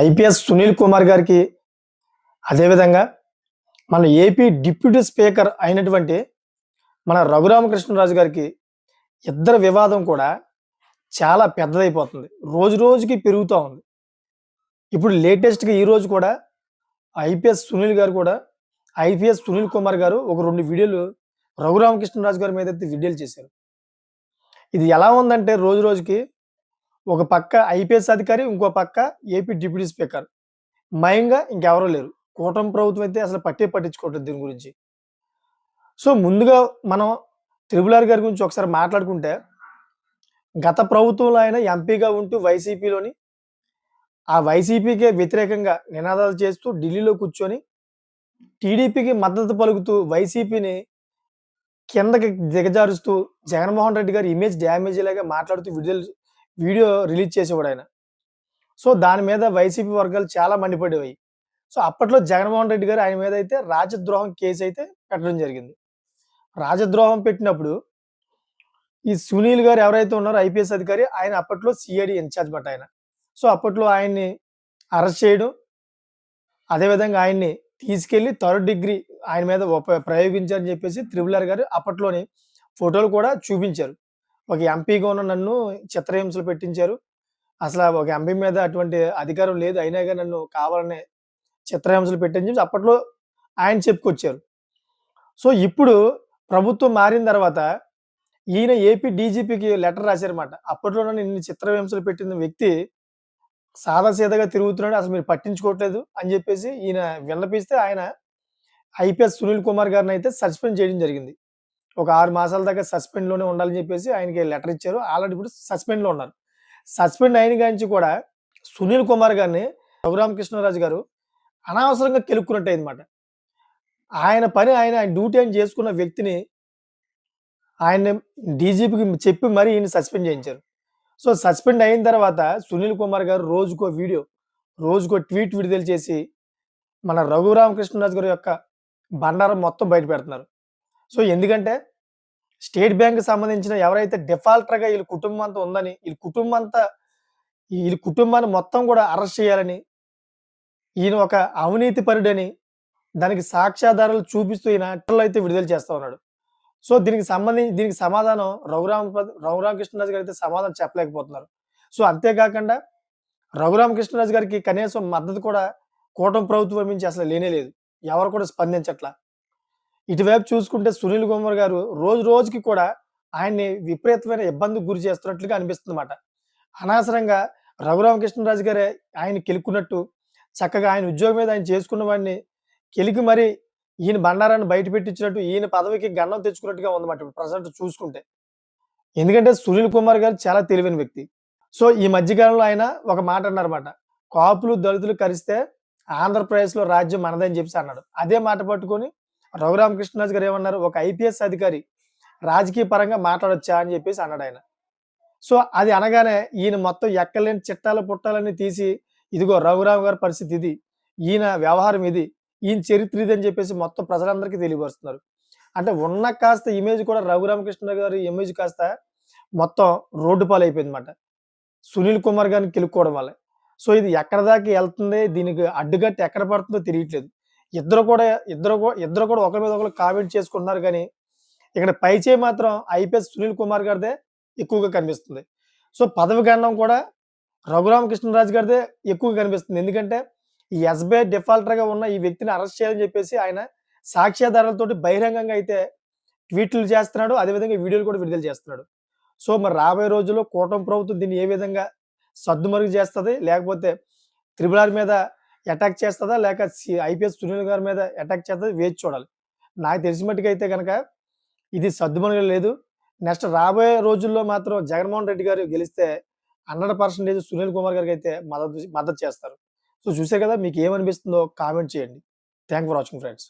IPS Sunil Kumar గారికి అదేవిధంగా మన ఏపీ డిప్యూటీ స్పీకర్ అయినటువంటి మన రఘురామకృష్ణరాజు గారికి ఇద్దరు వివాదం కూడా చాలా పెద్దదైపోతుంది. రోజు రోజుకి పెరుగుతూ ఉంది. ఇప్పుడు లేటెస్ట్గా ఈ రోజు కూడా ఐపీఎస్ సునీల్ గారు కూడా ఐపీఎస్ సునీల్ కుమార్ గారు ఒక రెండు వీడియోలు రఘురామకృష్ణరాజు గారి మీద వీడియోలు చేశారు. ఇది ఎలా ఉందంటే రోజు రోజుకి ఒక పక్క ఐపీఎస్ అధికారి ఇంకో పక్క ఏపీ డిప్యూటీ స్పీకర్. మయంగా ఇంకెవరూ లేరు. కూటమి ప్రభుత్వం అయితే అసలు పట్టే పట్టించుకోవట్లేదు దీని గురించి. సో ముందుగా మనం త్రిపుల్ గారి గురించి ఒకసారి మాట్లాడుకుంటే గత ప్రభుత్వంలో ఆయన ఎంపీగా ఉంటూ వైసీపీలోని ఆ వైసీపీకే వ్యతిరేకంగా నినాదాలు చేస్తూ ఢిల్లీలో కూర్చొని టీడీపీకి మద్దతు పలుకుతూ వైసీపీని కిందకి దిగజారుస్తూ జగన్మోహన్ రెడ్డి గారి ఇమేజ్ డ్యామేజ్ లాగా మాట్లాడుతూ విడుదల వీడియో రిలీజ్ చేసేవాడు ఆయన. సో దాని మీద వైసీపీ వర్గాలు చాలా మండిపడేవి. సో అప్పట్లో జగన్మోహన్ రెడ్డి గారు ఆయన మీద అయితే రాజద్రోహం కేసు అయితే పెట్టడం జరిగింది. రాజద్రోహం పెట్టినప్పుడు ఈ సునీల్ గారు ఎవరైతే ఉన్నారో ఐపీఎస్ అధికారి ఆయన అప్పట్లో సిఐడి ఇన్ఛార్జ్ బట్ ఆయన. సో అప్పట్లో ఆయన్ని అరెస్ట్ చేయడం అదేవిధంగా ఆయన్ని తీసుకెళ్ళి థర్డ్ డిగ్రీ ఆయన మీద ప్రయోగించారని చెప్పేసి త్రిబుల్ ఆర్ గారు అప్పట్లోని ఫోటోలు కూడా చూపించారు. ఒక ఎంపీగా ఉన్న నన్ను చిత్రహింసలు పెట్టించారు. అసలు ఒక ఎంపీ మీద అటువంటి అధికారం లేదు. అయినా కానీ నన్ను కావాలనే చిత్రహింసలు పెట్టించి అప్పట్లో ఆయన చెప్పుకొచ్చారు. సో ఇప్పుడు ప్రభుత్వం మారిన తర్వాత ఈయన ఏపీ డీజీపీకి లెటర్ రాశారన్నమాట. అప్పట్లో నన్ను చిత్రహింసలు పెట్టిన వ్యక్తి సాదాసీదాగా తిరుగుతున్నాడు. అసలు మీరు పట్టించుకోవట్లేదు అని చెప్పేసి ఈయన విన్నపిస్తే ఆయన ఐపీఎస్ సునీల్ కుమార్ గారిని అయితే సస్పెండ్ చేయడం జరిగింది. ఒక ఆరు మాసాల దాకా సస్పెండ్లోనే ఉండాలని చెప్పేసి ఆయనకి లెటర్ ఇచ్చారు. ఆల్రెడీ ఇప్పుడు సస్పెండ్లో ఉన్నారు. సస్పెండ్ అయిన గాంచి కూడా సునీల్ కుమార్ గారిని రఘురామకృష్ణరాజు గారు అనవసరంగా కెలుక్కున్నట్టు అనమాట ఆయన పని ఆయన ఆయన డ్యూటీ అని చేసుకున్న వ్యక్తిని ఆయన డీజీపీకి చెప్పి మరీ ఈయన సస్పెండ్ చేయించారు. సో సస్పెండ్ అయిన తర్వాత సునీల్ కుమార్ గారు రోజుకో వీడియో రోజుకో ట్వీట్ విడుదల చేసి మన రఘురామకృష్ణరాజు గారి యొక్క బండారం మొత్తం బయట పెడుతున్నారు. సో ఎందుకంటే స్టేట్ బ్యాంక్ సంబంధించిన ఎవరైతే డిఫాల్టర్గా వీళ్ళ కుటుంబం అంతా ఉందని వీళ్ళ కుటుంబం అంతా వీళ్ళ కుటుంబాన్ని మొత్తం కూడా అరెస్ట్ చేయాలని ఈయన ఒక అవినీతి పరుడని దానికి సాక్ష్యాధారాలు చూపిస్తూ ఈయన అట్టలో అయితే విడుదల చేస్తూ ఉన్నాడు. సో దీనికి సంబంధించి దీనికి సమాధానం రఘురామ రఘురామకృష్ణరాజు గారు అయితే సమాధానం చెప్పలేకపోతున్నారు. సో అంతేకాకుండా రఘురామకృష్ణరాజు గారికి కనీసం మద్దతు కూడా కూటమి ప్రభుత్వం నుంచి అసలు లేనే లేదు. ఎవరు కూడా స్పందించట్లా. ఇటువైపు చూసుకుంటే సునీల్ కుమార్ గారు రోజు రోజుకి కూడా ఆయన్ని విపరీతమైన ఇబ్బందికి గురి చేస్తున్నట్లుగా అనిపిస్తుంది అన్నమాట అనవసరంగా రఘురామకృష్ణరాజు గారే ఆయన కెలుక్కున్నట్టు చక్కగా ఆయన ఉద్యోగం మీద ఆయన చేసుకున్న వాడిని కెలికి మరి ఈయన బండారాన్ని బయట పెట్టించినట్టు ఈయన పదవికి గన్నం తెచ్చుకున్నట్టుగా ఉందన్నమాట ఇప్పుడు ప్రజెంట్ చూసుకుంటే. ఎందుకంటే సునీల్ కుమార్ గారు చాలా తెలివైన వ్యక్తి. సో ఈ మధ్యకాలంలో ఆయన ఒక మాట అన్నారన్నమాట. కాపులు దళితులు కలిస్తే ఆంధ్రప్రదేశ్లో రాజ్యం మనదని చెప్పి అన్నాడు. అదే మాట పట్టుకొని రఘురామకృష్ణరాజు గారు ఏమన్నారు? ఒక ఐపీఎస్ అధికారి రాజకీయ పరంగా మాట్లాడొచ్చా అని చెప్పేసి అన్నాడు ఆయన. సో అది అనగానే ఈయన మొత్తం ఎక్కలేని చిట్టాలు పుట్టాలని తీసి ఇదిగో రఘురామ్ గారి పరిస్థితి ఇది ఈయన వ్యవహారం ఇది ఈయన చరిత్ర ఇది అని చెప్పేసి మొత్తం ప్రజలందరికీ తెలియపరుస్తున్నారు. అంటే ఉన్న కాస్త ఇమేజ్ కూడా రఘురామకృష్ణ గారి ఇమేజ్ కాస్త మొత్తం రోడ్డు పాలు అయిపోయింది అనమాట సునీల్ కుమార్ గారిని కెలుక్కోవడం వల్ల. సో ఇది ఎక్కడ దాకా వెళ్తుంది? దీనికి అడ్డుగట్టు ఎక్కడ పడుతుందో తెలియట్లేదు. ఇద్దరు కూడా ఇద్దరు ఇద్దరు కూడా ఒకరి మీద ఒకరు కామెంట్ చేసుకుంటున్నారు కానీ ఇక్కడ పైచే మాత్రం ఐపీఎస్ సునీల్ కుమార్ గారిదే ఎక్కువగా కనిపిస్తుంది. సో పదవి గండం కూడా రఘురామకృష్ణరాజు గారిదే ఎక్కువగా కనిపిస్తుంది. ఎందుకంటే ఈ ఎస్బీఐ డిఫాల్టర్గా ఉన్న ఈ వ్యక్తిని అరెస్ట్ చేయాలని చెప్పేసి ఆయన సాక్ష్యాధారాలతోటి బహిరంగంగా అయితే ట్వీట్లు చేస్తున్నాడు అదేవిధంగా వీడియోలు కూడా విడుదల చేస్తున్నాడు. సో మరి రాబోయే రోజుల్లో కూటమి ప్రభుత్వం దీన్ని ఏ విధంగా సర్దుమరుగు చేస్తుంది? లేకపోతే త్రిబుల్ మీద అటాక్ చేస్తుందా? లేక ఐపీఎస్ సునీల్ గారి మీద అటాక్ చేస్తుందా? వేచి చూడాలి. నాకు తెలిసి మట్టుకైతే కనుక ఇది సర్దుమరుగు లేదు. నెక్స్ట్ రాబోయే రోజుల్లో మాత్రం జగన్మోహన్ రెడ్డి గారు గెలిస్తే హండ్రెడ్ పర్సెంటేజ్ సునీల్ కుమార్ గారికి అయితే మద్దతు మద్దతు చేస్తారు. సో చూసే కదా మీకు ఏమనిపిస్తుందో కామెంట్ చేయండి. Thank for watching friends.